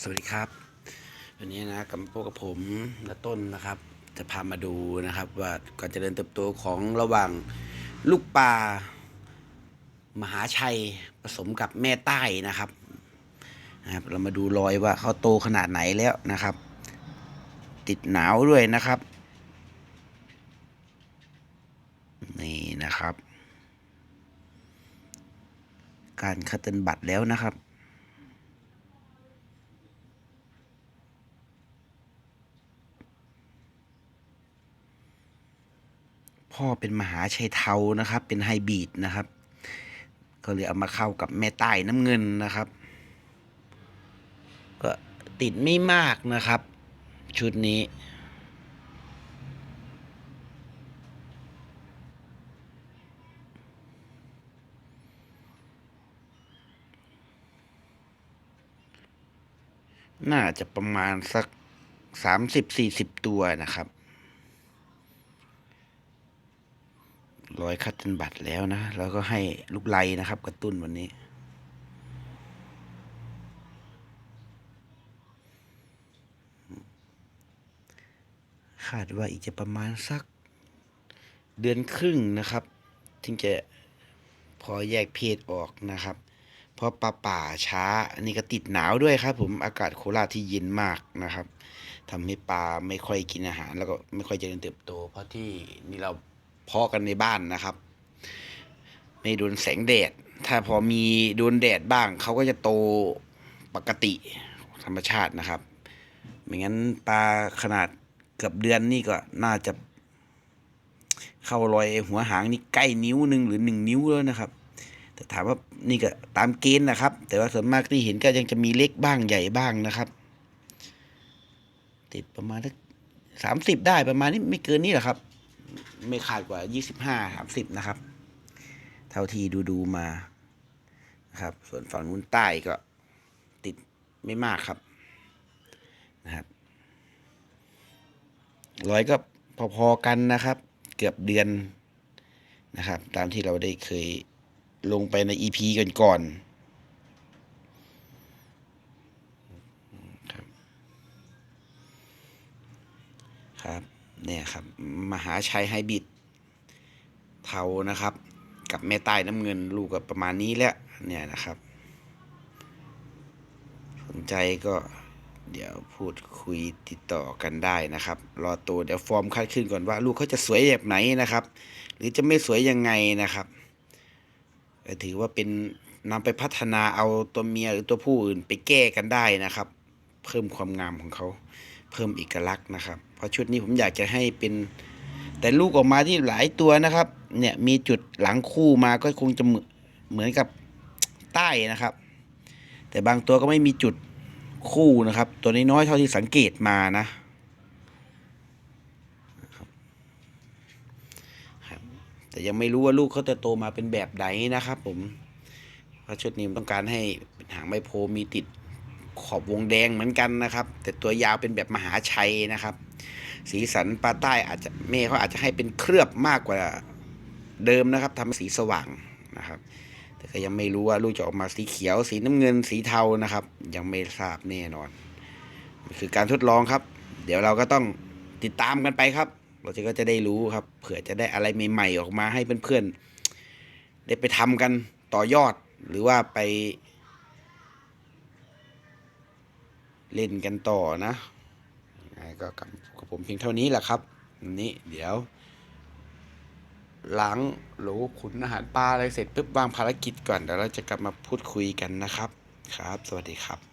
สวัสดีครับ วันนี้นะกับพวกกับผมและต้นนะครับ จะพามาดูนะครับ ว่าการเจริญเติบโตของระหว่างลูกปลามหาชัยผสมกับแม่ใต้นะครับนะครับ เรามาดูรอยว่าเขาโตขนาดไหนแล้วนะครับ ติดหนาวด้วยนะครับ นี่นะครับ การคัตเติลบัตรแล้วนะครับ พ่อเป็นมหาชัยเทานะครับ เป็นไฮบริดนะครับ ก็เลยเอามาเข้ากับแม่ใต้น้ำเงินนะครับ ก็ติดไม่มากนะครับ ชุดนี้น่าจะประมาณสักสามสิบสี่สิบตัวนะครับ ร้อยคัตเตินบัตรแล้วนะ แล้วก็ให้ลูกไลนะครับ กระตุ้นวันนี้ คาดว่าอีกจะประมาณสัก เดือนครึ่งนะครับ ถึงจะพอแยกเพศออกนะครับ เพราะปลาป่าช้า อันนี้ก็ติดหนาวด้วยครับ ผมอากาศโคราชที่เย็นมากนะครับทำให้ปลาไม่ค่อยกินอาหาร แล้วก็ไม่ค่อยเจริญเติบโต เพราะที่นี่เรา เพาะกันในบ้านนะครับ ไม่โดนแสงแดด ถ้าพอมีโดนแดดบ้าง เขาก็จะโตปกติธรรมชาตินะครับ ไม่งั้นปลาขนาดเกือบเดือนนี่ก็น่าจะ เข้ารอยหัวหางนี่ใกล้นิ้วหนึ่งหรือหนึ่งนิ้วแล้วนะครับ แต่ถามว่านี่ก็ตามเกณฑ์นะครับ แต่ว่าส่วนมากที่เห็นก็ยังจะมีเล็กบ้างใหญ่บ้างนะครับ ติดประมาณสักสามสิบได้ประมาณนี้ไม่เกินนี้หรอครับ ไม่ขาดกว่ายี่สิบห้าสามสิบนะครับ เท่าที่ดูดูมานะครับ ส่วนฝั่งนู้นใต้ก็ติดไม่มากครับนะครับร้อยก็พอๆกันนะครับ เกือบเดือนนะครับ ตามที่เราได้เคยลงไปใน EP ก่อนๆครับ ครับ เนี่ยครับมหาชัยไฮบิดเทานะครับ กับแม่ใต้น้ำเงินลูกก็ประมาณนี้แหละเนี่ยนะครับ สนใจก็เดี๋ยวพูดคุยติดต่อกันได้นะครับ รอตัวเดี๋ยวฟอร์มคัดขึ้นก่อนว่า ลูกเขาจะสวยแบบไหนนะครับ หรือจะไม่สวยยังไงนะครับถือว่าเป็นนำไปพัฒนาเอาตัวเมียหรือตัวผู้อื่นไปแก้กันได้นะครับ เพิ่มความงามของเขา เพิ่มเอกลักษณ์นะครับ เพราะชุดนี้ผมอยากจะให้เป็น แต่ลูกออกมาที่หลายตัวนะครับ เนี่ยมีจุดหลังคู่มาก็คงจะเหมือนกับใต้นะครับ แต่บางตัวก็ไม่มีจุดคู่นะครับ ตัวน้อยๆเท่าที่สังเกตมานะแต่ยังไม่รู้ว่าลูกเขาจะโตมาเป็นแบบไหนนะครับ ผมเพราะชุดนี้ต้องการให้หางใบโพมีติด ขอบวงแดงเหมือนกันนะครับ แต่ตัวยาวเป็นแบบมหาชัยนะครับ สีสันปลาใต้อาจจะแม่เขาอาจจะให้เป็นเคลือบมากกว่าเดิมนะครับทำให้สีสว่างนะครับ แต่ก็ยังไม่รู้ว่าลูกจะออกมาสีเขียว สีน้ำเงินสีเทานะครับ ยังไม่ทราบแน่นอนมันคือการทดลองครับ เดี๋ยวเราก็ต้องติดตามกันไปครับ เราจะก็จะได้รู้ครับ เผื่อจะได้อะไรใหม่ๆออกมาให้เพื่อนๆได้ไปทำกันต่อยอดหรือว่าไป เล่นกันต่อนะก็กับผมเพียงเท่านี้แหละครับนี้เดี๋ยวหลังหรูขุนอาหารปลาอะไรเสร็จปุ๊บวางภารกิจก่อนเดี๋ยวเราจะกลับมาพูดคุยกันนะครับ ครับ สวัสดีครับ